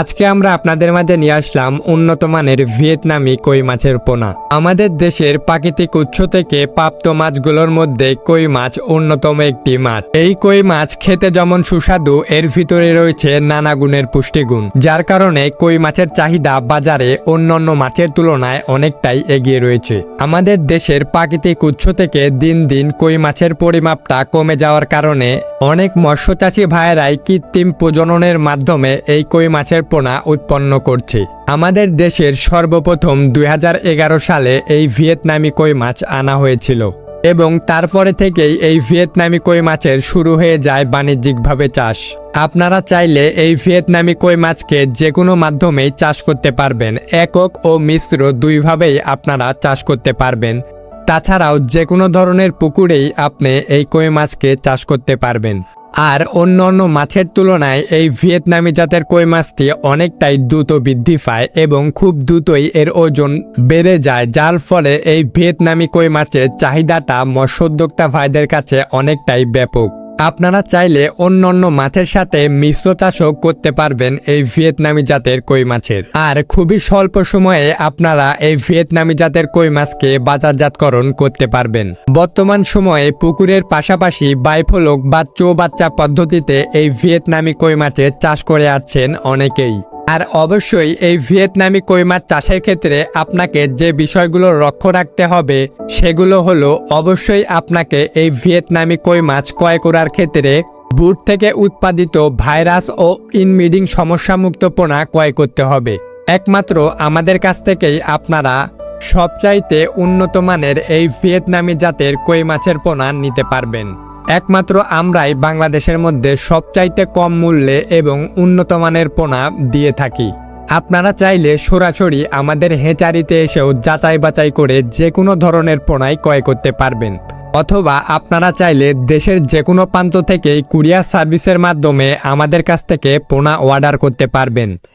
আজকে আমরা আপনাদের মাঝে নিয়ে আসলাম উন্নত মানের ভিয়েতনামি কই মাছের পোনা। আমাদের দেশের প্রাকৃতিক উৎস থেকে প্রাপ্ত মাছগুলোর মধ্যে কই মাছ অন্যতম একটি মাছ। এই কই মাছ খেতে যেমন সুস্বাদু, এর ভিতরে রয়েছে নানা গুণের পুষ্টিগুণ, যার কারণে কই মাছের চাহিদা বাজারে অন্যান্য মাছের তুলনায় অনেকটাই এগিয়ে রয়েছে। আমাদের দেশের প্রাকৃতিক উৎস থেকে দিন দিন কই মাছের পরিমাপটা কমে যাওয়ার কারণে অনেক মৎস্যচাষী ভাইয়েরাই কৃত্রিম প্রজননের মাধ্যমে এই কই মাছের পোনা উৎপন্ন করছে। আমাদের দেশের সর্বপ্রথম দুই হাজার এগারো সালে এই ভিয়েতনামি কই মাছ আনা হয়েছিল এবং তারপরে থেকেই এই ভিয়েতনামি কই মাছের শুরু হয়ে যায় বাণিজ্যিকভাবে চাষ। আপনারা চাইলে এই ভিয়েতনামি কই মাছকে যে কোনো মাধ্যমেই চাষ করতে পারবেন। একক ও মিশ্র দুইভাবেই আপনারা চাষ করতে পারবেন। তাছাড়াও যে কোনো ধরনের পুকুরেই আপনি এই কই মাছকে চাষ করতে পারবেন। আর অন্য অন্য মাছের তুলনায় এই ভিয়েতনামি জাতের কই মাছটি অনেকটাই দ্রুত বৃদ্ধি পায় এবং খুব দ্রুতই এর ওজন বেড়ে যায়, যার ফলে এই ভিয়েতনামি কই মাছের চাহিদাটা মৎস্যোদ্যোক্তা ভাইদের কাছে অনেকটাই ব্যাপক। আপনারা চাইলে অন্য অন্য মাছের সাথে মিশ্র চাষও করতে পারবেন এই ভিয়েতনামি জাতের কই মাছের। আর খুবই স্বল্প সময়ে আপনারা এই ভিয়েতনামি জাতের কই মাছকে বাজারজাতকরণ করতে পারবেন। বর্তমান সময়ে পুকুরের পাশাপাশি বাইফলক বা চৌবাচ্চা পদ্ধতিতে এই ভিয়েতনামি কই মাছের চাষ করে আসছেন অনেকেই। আর অবশ্যই এই ভিয়েতনামি কই মাছ চাষের ক্ষেত্রে আপনাকে যে বিষয়গুলো লক্ষ্য রাখতে হবে, সেগুলো হলো অবশ্যই আপনাকে এই ভিয়েতনামি কই মাছ ক্রয় করার ক্ষেত্রে বুট থেকে উৎপাদিত ভাইরাস ও ইনমিডিং সমস্যামুক্ত পোনা ক্রয় করতে হবে। একমাত্র আমাদের কাছ থেকেই আপনারা সবচাইতে উন্নত মানের এই ভিয়েতনামি জাতের কই মাছের পোনা নিতে পারবেন। একমাত্র আমরাই বাংলাদেশের মধ্যে সবচাইতে কম মূল্যে এবং উন্নত মানের পোনা দিয়ে থাকি। আপনারা চাইলে সরাসরি আমাদের হেঁচারিতে এসেও যাচাই বাছাই করে যে কোনো ধরনের পোনাই ক্রয় করতে পারবেন। অথবা আপনারা চাইলে দেশের যে কোনো প্রান্ত থেকেই কুরিয়ার সার্ভিসের মাধ্যমে আমাদের কাছ থেকে পোনা অর্ডার করতে পারবেন।